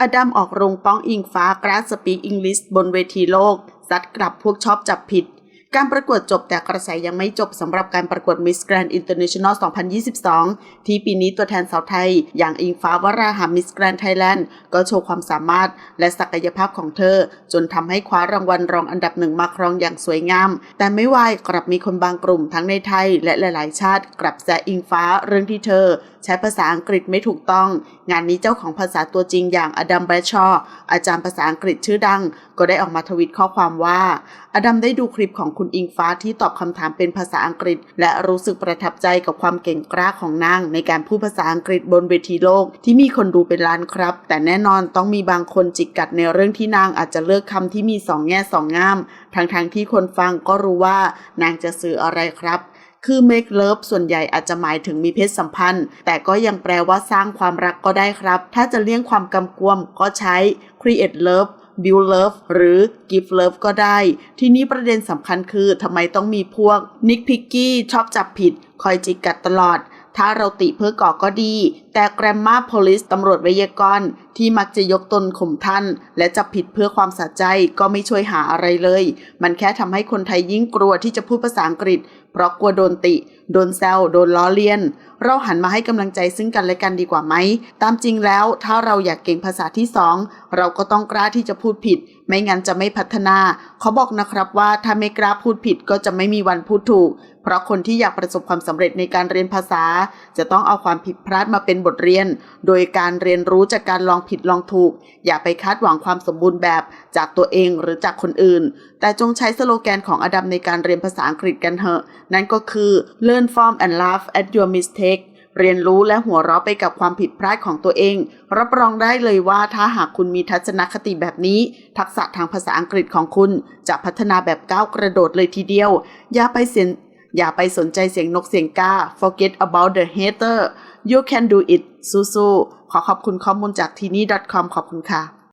อดัมออกโรงป้องอิงฟ้ากราสปีกอังกฤษบนเวทีโลกซัดกลับพวกชอบจับผิด การประกวดจบแต่กระแสยังไม่จบสำหรับการประกวด Miss Grand International 2022 ที่ปีนี้ตัวแทนสาวไทย อย่างอิงฟ้าวราหา Miss Grand Thailand ก็โชว์ความสามารถและศักยภาพของเธอ จนทำให้คว้ารางวัลรองอันดับหนึ่งมาครองอย่างสวยงาม แต่ไม่วายกลับมีคนบางกลุ่มทั้งในไทย และหลาย ๆ ชาติ กลับแซอิงฟ้าเรื่องที่เธอ ใช้ภาษาอังกฤษไม่ถูกต้อง งานนี้เจ้าของภาษาตัวจริงอย่างอดัมแบรชอว์อาจารย์ภาษาอังกฤษชื่อดัง ก็ได้ออกมาทวิตข้อความว่าอดัมได้ดูคลิปของคุณอิงฟ้าที่ตอบคำถามเป็นภาษาอังกฤษ และรู้สึกประทับใจกับความเก่งกล้าของนางในการพูดภาษาอังกฤษบนเวทีโลกที่มีคนดูเป็นล้านครับ แต่แน่นอนต้องมีบางคนจิกกัดในเรื่องที่นางอาจจะเลือกคำที่มีสองแง่สองงามทั้งๆทที่คนฟังก็รู้ว่านางจะสื่ออะไรครับคือ make love ส่วนใหญ่อาจจะหมายถึงมีเพศสัมพันธ์ แต่ก็ยังแปลว่าสร้างความรักก็ได้ครับ ถ้าจะเลี่ยงความกำกวมก็ใช้ create love build love หรือ give love ก็ได้ ทีนี้ประเด็นสำคัญคือทำไมต้องมีพวกนิกพิกกี้ชอบจับผิด คอยจิกกัดตลอด ถ้าเราติเพื่อก่อก็ดี แต่ Grammar Police ตำรวจไวยากรณ์ที่มักจะยกตนข่มท่าน และจับผิดเพื่อความสะใจก็ไม่ช่วยหาอะไรเลย มันแค่ทำให้คนไทยยิ่งกลัวที่จะพูดภาษาอังกฤษ เพราะกลัวโดนติ โดนแซวโดนล้อเลียน เราหันมาให้กำลังใจซึ่งกันและกันดีกว่าไหม ตามจริงแล้วถ้าเราอยากเก่งภาษาที่สองเราก็ต้องกล้าที่จะพูดผิด ไม่งั้นจะไม่พัฒนา เขาบอกนะครับว่าถ้าไม่กล้าพูดผิดก็จะไม่มีวันพูดถูกเพราะคนที่อยากประสบความสำเร็จในการเรียนภาษา จะต้องเอาความผิดพลาดมาเป็นบทเรียน โดยการเรียนรู้จากการลองผิดลองถูก อย่าไปคาดหวังความสมบูรณ์แบบจากตัวเองหรือจากคนอื่น แต่จงใช้สโลแกนของอดัมในการเรียนภาษาอังกฤษกันเถอะ นั่นก็คือ learn from and laugh at your mistake เรียนรู้และหัวเราะไปกับความผิดพลาดของตัวเอง รับรองได้เลยว่าถ้าหากคุณมีทัศนคติแบบนี้ ทักษะทางภาษาอังกฤษของคุณจะพัฒนาแบบก้าวกระโดดเลยทีเดียว อย่าไปเสียน อย่าไปสนใจเสียงนกเสียงกา forget about the hater you can do it สู้ๆขอขอบคุณข้อมูลจากทีนี่ .com ขอบคุณค่ะ